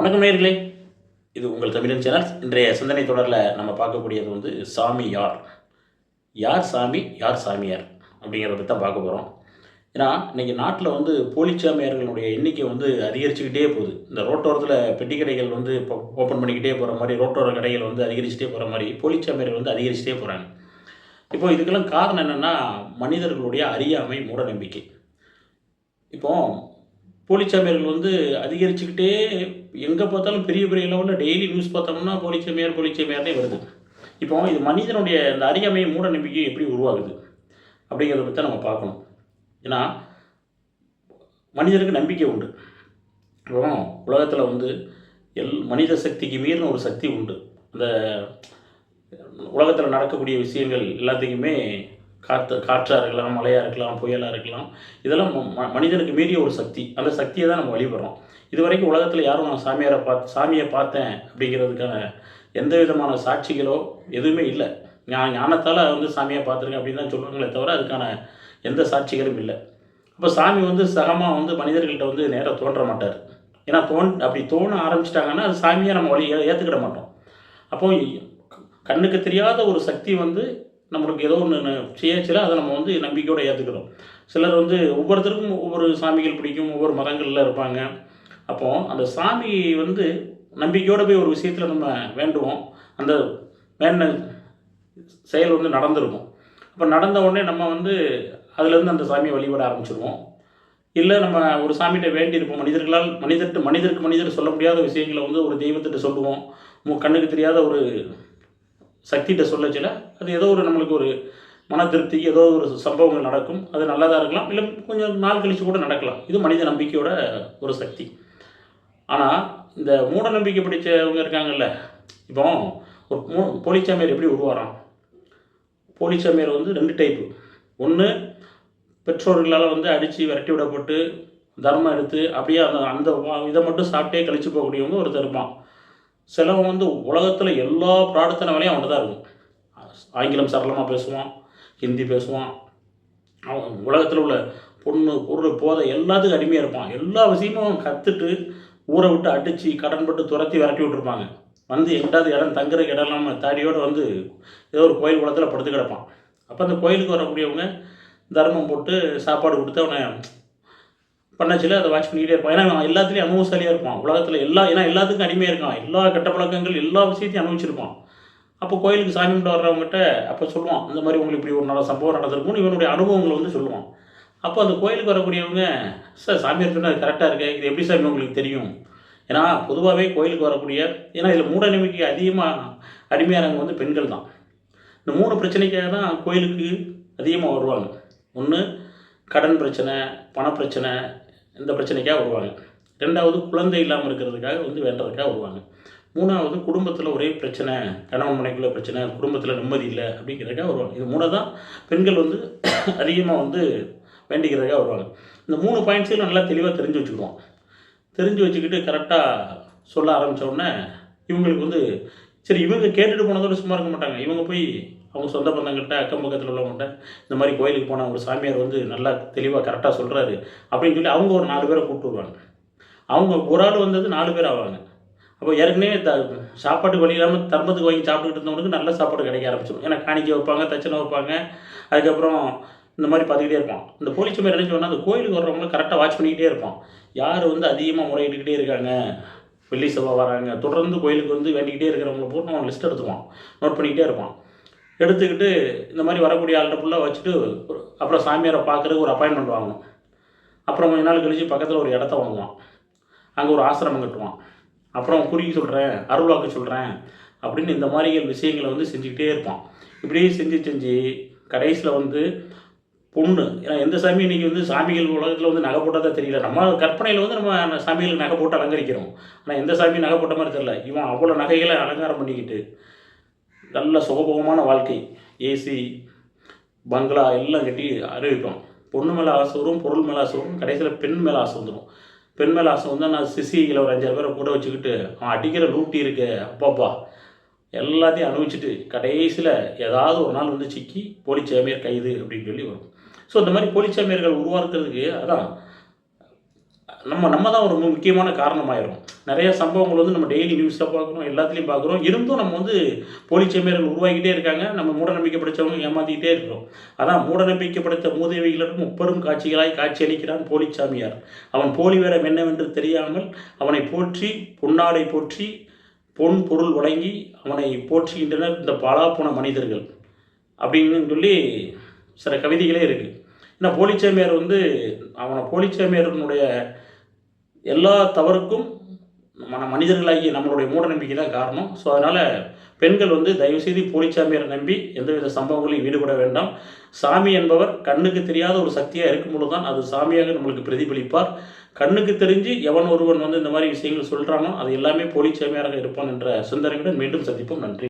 வணக்கம் நேர்களே இது உங்கள் தமிழன் சேனல். இன்றைய சிந்தனை தொடரில் நம்ம பார்க்கக்கூடியது வந்து சாமி யார்? யார் சாமி? யார் சாமியார்? அப்படிங்கிறத பற்றி தான் பார்க்க போகிறோம் ஏன்னா இன்றைக்கி நாட்டில் வந்து போலிச்சாமியார்களுடைய எண்ணிக்கை வந்து அதிகரிச்சுக்கிட்டே போகுது. இந்த ரோட்டோரத்தில் பெட்டி கடைகள் வந்து இப்போ ஓப்பன் பண்ணிக்கிட்டே போகிற மாதிரி ரோட்டோர கடைகள் வந்து அதிகரிச்சுட்டே போகிற மாதிரி போலிச்சாமியார்கள் வந்து அதிகரிச்சுட்டே போகிறாங்க இப்போ இதுக்கெல்லாம் காரணம் என்னென்னா மனிதர்களுடைய அறியாமை மூட நம்பிக்கை இப்போ வந்து அதிகரிச்சுக்கிட்டே எங்கே பார்த்தாலும் பெரிய பெரிய லெவலில் டெய்லி நியூஸ் பார்த்தோம்னா போலிச்சாமியார் போலிச்சாமியார்னே வருது. இப்போ இது மனிதனுடைய இந்த அறியாமை மூட நம்பிக்கை எப்படி உருவாகுது அப்படிங்கிறத பற்றி நம்ம பார்க்கணும். ஏன்னா மனிதனுக்கு நம்பிக்கை உண்டு. அப்புறம் உலகத்தில் வந்து எல் மனித சக்திக்கு மீறின ஒரு சக்தி உண்டு. அந்த உலகத்தில் நடக்கக்கூடிய விஷயங்கள் எல்லாத்துக்குமே காற்று காற்றாக இருக்கலாம் மழையாக இருக்கலாம் புயலாக இருக்கலாம் இதெல்லாம் ம- ம- மனிதனுக்கு மீறிய ஒரு சக்தி. அந்த சக்தியை தான் நம்ம வழிபடுறோம். இது வரைக்கும் உலகத்தில் யாரும் நான் சாமியாரை பார்த்து சாமியை பார்த்தேன் அப்படிங்கிறதுக்கான எந்த விதமான சாட்சிகளோ எதுவுமே இல்லை. நான் ஞானத்தால் வந்து சாமியை பார்த்துருக்கேன் அப்படின்னு தான் சொல்லுவாங்களே தவிர அதுக்கான எந்த சாட்சிகளும் இல்லை. அப்போ சாமி வந்து சகமாக வந்து மனிதர்கள்ட்ட வந்து நேராக தோன்ற மாட்டார். ஏன்னா தோன் அப்படி தோண ஆரம்பிச்சிட்டாங்கன்னா அது சாமியை நம்ம வழி ஏற்றுக்கிட மாட்டோம். அப்போ கண்ணுக்கு தெரியாத ஒரு சக்தி வந்து நம்மளுக்கு ஏதோ ஒன்று செய்யச்சில அதை நம்ம வந்து நம்பிக்கையோடு ஏற்றுக்கிறோம் சிலர் வந்து ஒவ்வொருத்தருக்கும் ஒவ்வொரு சாமிகள் பிடிக்கும் ஒவ்வொரு மதங்களில் இருப்பாங்க. அப்போது அந்த சாமி வந்து நம்பிக்கையோடு போய் ஒரு விஷயத்தில் நம்ம வேண்டுவோம். அந்த வேண்ட செயல் வந்து நடந்திருக்கும். அப்போ நடந்த உடனே நம்ம வந்து அதுலேருந்து அந்த சாமியை வழிபட ஆரம்பிச்சிருவோம். இல்லை நம்ம ஒரு சாமிகிட்ட வேண்டியிருப்போம். மனிதர்களால் மனிதர்கிட்ட மனிதருக்கு மனிதர் சொல்ல முடியாத விஷயங்களை வந்து ஒரு தெய்வத்திட்ட சொல்லுவோம். கண்ணுக்கு தெரியாத ஒரு சக்திகிட்ட சொல்லச்சில அது ஏதோ ஒரு நம்மளுக்கு ஒரு மன திருப்தி ஏதோ ஒரு சம்பவங்கள் நடக்கும். அது நல்லதாக இருக்கலாம் இல்லை கொஞ்சம் நாள் கழிச்சு கூட நடக்கலாம். இது மனித நம்பிக்கையோட ஒரு சக்தி. ஆனால் இந்த மூட நம்பிக்கை பிடிச்சவங்க இருக்காங்கல்ல இப்போ ஒரு மூ போலிச்சாமியார் எப்படி உருவாராம் போலிச்சாமியார் வந்து ரெண்டு டைப்பு ஒன்று பெற்றோர்களால் வந்து அடித்து விரட்டி விடப்பட்டு தர்மம் எடுத்து அப்படியே அந்த அந்த இதை மட்டும் சாப்பிட்டே கழிச்சு போகக்கூடியவங்க ஒருத்தர் இருப்பான். சிலவன் வந்து உலகத்தில் எல்லா பிரார்த்தனை வேலையும் அவன்கிட்ட தான் இருக்கும். ஆங்கிலம் சரளமாக பேசுவான் ஹிந்தி பேசுவான். அவன் உலகத்தில் உள்ள பொண்ணு பொருள் போதை எல்லாத்துக்கும் அடிமையாக இருப்பான். எல்லா விஷயமும் அவன் கற்றுட்டு ஊரை விட்டு அடித்து கடன்பட்டு துரத்தி விரட்டி விட்டுருப்பாங்க. வந்து எங்கிட்டாவது இடம் தங்குறதுக்கு இடம் இல்லாமல் தாடியோடு வந்து ஏதோ ஒரு கோயில் குளத்தில் படுத்து கிடப்பான். அப்போ அந்த கோயிலுக்கு வரக்கூடியவங்க தர்மம் போட்டு சாப்பாடு கொடுத்து அவனை பண்ணச்சில அதை வாட்ச் பண்ணிக்கிட்டே இருப்பான். ஏன்னா நான் எல்லாத்துலேயும் அனுபவசாலியாக இருப்பான். உலகத்தில் எல்லா ஏன்னா எல்லாத்துக்கும் அடிமையாக இருக்கான். எல்லா கெட்ட பழக்கங்கள் எல்லா விஷயத்தையும் அனுபவிச்சிருப்பான். அப்போ கோயிலுக்கு சாமி கும்பிட்டு வர்றவங்ககிட்ட அப்போ சொல்லுவான் இந்த மாதிரி உங்களுக்கு இப்படி ஒரு நல்ல சம்பவம் நடந்திருக்கும்னு இவனுடைய அனுபவங்களை வந்து சொல்லுவான். அப்போ அந்த கோயிலுக்கு வரக்கூடியவங்க சார் சாமியார் சொன்னால் அது கரெக்டாக இருக்குது இது எப்படி சாமி உங்களுக்கு தெரியும்? ஏன்னா பொதுவாகவே கோயிலுக்கு வரக்கூடிய ஏன்னா இதில் மூட நம்பிக்கை அதிகமாக அடிமையானவங்க வந்து பெண்கள் தான். இந்த மூணு பிரச்சனைக்காக தான் கோயிலுக்கு அதிகமாக வருவாங்க. ஒன்று கடன் பிரச்சனை பணப்பிரச்சனை இந்த பிரச்சனைக்காக வருவாங்க. ரெண்டாவது குழந்தை இல்லாமல் இருக்கிறதுக்காக வந்து வேண்டதுக்காக வருவாங்க. மூணாவது குடும்பத்தில் ஒரே பிரச்சனை கணவன் மனைக்குள்ள பிரச்சனை குடும்பத்தில் நிம்மதி இல்லை அப்படிங்கிறதுக்காக வருவாங்க. இது மூணு தான் பெண்கள் வந்து அதிகமாக வந்து வேண்டிக்கிறதுக்காக வருவாங்க. இந்த மூணு பாயிண்ட்ஸையும் நல்லா தெளிவாக தெரிஞ்சு வச்சுக்குவோம் தெரிஞ்சு வச்சுக்கிட்டு கரெக்டாக சொல்ல ஆரம்பிச்ச உடனே இவங்களுக்கு வந்து சரி இவங்க கேட்டுட்டு போனதோட சும்மா இருக்க மாட்டாங்க. இவங்க போய் அவங்க சொந்த பந்தங்கள்கிட்ட அக்கம் பக்கத்தில் உள்ளவங்கள்ட்ட இந்த மாதிரி கோயிலுக்கு போன ஒரு சாமியார் வந்து நல்லா தெளிவாக கரெக்டாக சொல்கிறாரு அப்படின்னு சொல்லி அவங்க ஒரு நாலு பேரை கூப்பிட்டு வருவாங்க. அவங்க ஒரு ஆள் வந்தது நாலு பேர் ஆவாங்க. அப்போ ஏற்கனவே த சாப்பாட்டுக்கு வழி இல்லாமல் தர்மத்துக்கு வாங்கி சாப்பிட்டுக்கிட்டு இருந்தவனுக்கு நல்ல சாப்பாடு கிடைக்க ஆரம்பிச்சிடும். ஏன்னா காணிக்கை வைப்பாங்க தச்சனை வைப்பாங்க அதுக்கப்புறம் இந்த மாதிரி பார்த்துக்கிட்டே இருப்பான். இந்த போலீஸ் மாதிரி என்ன சொன்னால் அந்த கோயிலுக்கு வர்றவங்களும் கரெக்டாக வாட்ச் பண்ணிக்கிட்டே இருப்பான். யார் வந்து அதிகமாக முறையிட்டுக்கிட்டே இருக்காங்க வெள்ளி செவ்வாய் வராங்க தொடர்ந்து கோயிலுக்கு வந்து வேண்டிக்கிட்டே இருக்கிறவங்கள போட்டு அவன் லிஸ்ட் எடுத்துவான் நோட் பண்ணிக்கிட்டே இருப்பான். எடுத்துக்கிட்டு இந்த மாதிரி வரக்கூடிய ஆள்கிட்ட ஃபுல்லாக வச்சுட்டு ஒரு- அப்புறம் சாமியாரை பார்க்குறதுக்கு ஒரு அப்பாயின்மெண்ட் வாங்கணும் அப்புறம் கொஞ்ச நாள் கழிச்சு பக்கத்தில் ஒரு இடத்த வாங்குவான். அங்கே ஒரு ஆசிரமம் கட்டுவான். அப்புறம் குறிக்கி சொல்கிறேன் அருள்வாக்கு சொல்கிறேன் அப்படின்னு இந்த மாதிரி விஷயங்களை வந்து செஞ்சுக்கிட்டே இருப்பான். இப்படியே செஞ்சு செஞ்சு கடைசியில் வந்து பொண்ணு ஏன்னா எந்த சாமி இன்றைக்கி வந்து சாமிகள் உலகத்தில் வந்து நகை போட்டதா தெரியல. நம்ம கற்பனையில் வந்து நம்ம சாமிகளுக்கு நகை போட்டு அலங்கரிக்கிறோம். ஆனால் எந்த சாமி நகை போட்ட மாதிரி தெரியல. இவன் அவ்வளோ நகைகளை அலங்காரம் பண்ணிக்கிட்டு நல்ல சுகபோகமான வாழ்க்கை. ஏசி பங்களா எல்லாம் கட்டி அறிவிப்போம். பொண்ணு மேலே ஆசை வரும் பொருள் மேலே ஆசை வரும். கடைசியில் பெண் மேலே ஆசை வந்துடும் பெண் மேலே ஆசை வந்து நான் சிசியில் ஒரு அஞ்சாறு பேரை கூட வச்சுக்கிட்டு அவன் அடிக்கிற லூட்டி இருக்கு அப்பாப்பா. எல்லாத்தையும் அனுபவிச்சுட்டு கடைசியில் ஏதாவது ஒரு நாள் வந்து சிக்கி போலிச்சாமியார் கைது அப்படின்னு சொல்லி வரும். ஸோ இந்த மாதிரி போலிச்சாமியார்கள் உருவாக்குறதுக்கு அதான் நம்ம நம்ம தான் ஒரு முக்கியமான காரணமாயிரும். நிறைய சம்பவங்கள் வந்து நம்ம டெய்லி நியூஸில் பார்க்குறோம் எல்லாத்துலேயும் பார்க்குறோம். இருந்தும் நம்ம வந்து போலி சாமியார்கள் உருவாகிட்டே இருக்காங்க. நம்ம மூட நம்பிக்கை படித்தவங்க ஏமாற்றிக்கிட்டே இருக்கிறோம். அதான் மூடநம்பிக்கை படித்த படைத்த மூதேவிகளிடம் முப்பெரும் காட்சிகளாய் காட்சியளிக்கிறான் போலி சாமியார். அவன் போலி வேடம் என்னவென்று தெரியாமல் அவனை போற்றி பொன்னாடை போற்றி பொன் பொருள் வழங்கி அவனை போற்றுகின்றனர் இந்த பாலாப்போன மனிதர்கள். அப்படின்னு சொல்லி சில கவிதைகளே இருக்குது ஏன்னா போலிச்சாமியார் வந்து அவனை போலிச்சாமியாரனுடைய எல்லா தவறுக்கும் மன மனிதர்களாகி நம்மளுடைய மூட நம்பிக்கை தான் காரணம். ஸோ அதனால் பெண்கள் வந்து தயவுசெய்து போலிச்சாமியாரை நம்பி எந்தவித சம்பவங்களையும் ஈடுபட வேண்டாம். சாமி என்பவர் கண்ணுக்கு தெரியாத ஒரு சக்தியாக இருக்கும் பொழுது தான் அது சாமியாக நம்மளுக்கு பிரதிபலிப்பார். கண்ணுக்கு தெரிஞ்சு எவன் ஒருவன் வந்து இந்த மாதிரி விஷயங்கள் சொல்கிறானோ அது எல்லாமே போலிச்சாமியாராக இருப்பான் என்ற சிந்தனையுடன் மீண்டும் சந்திப்போம். நன்றி.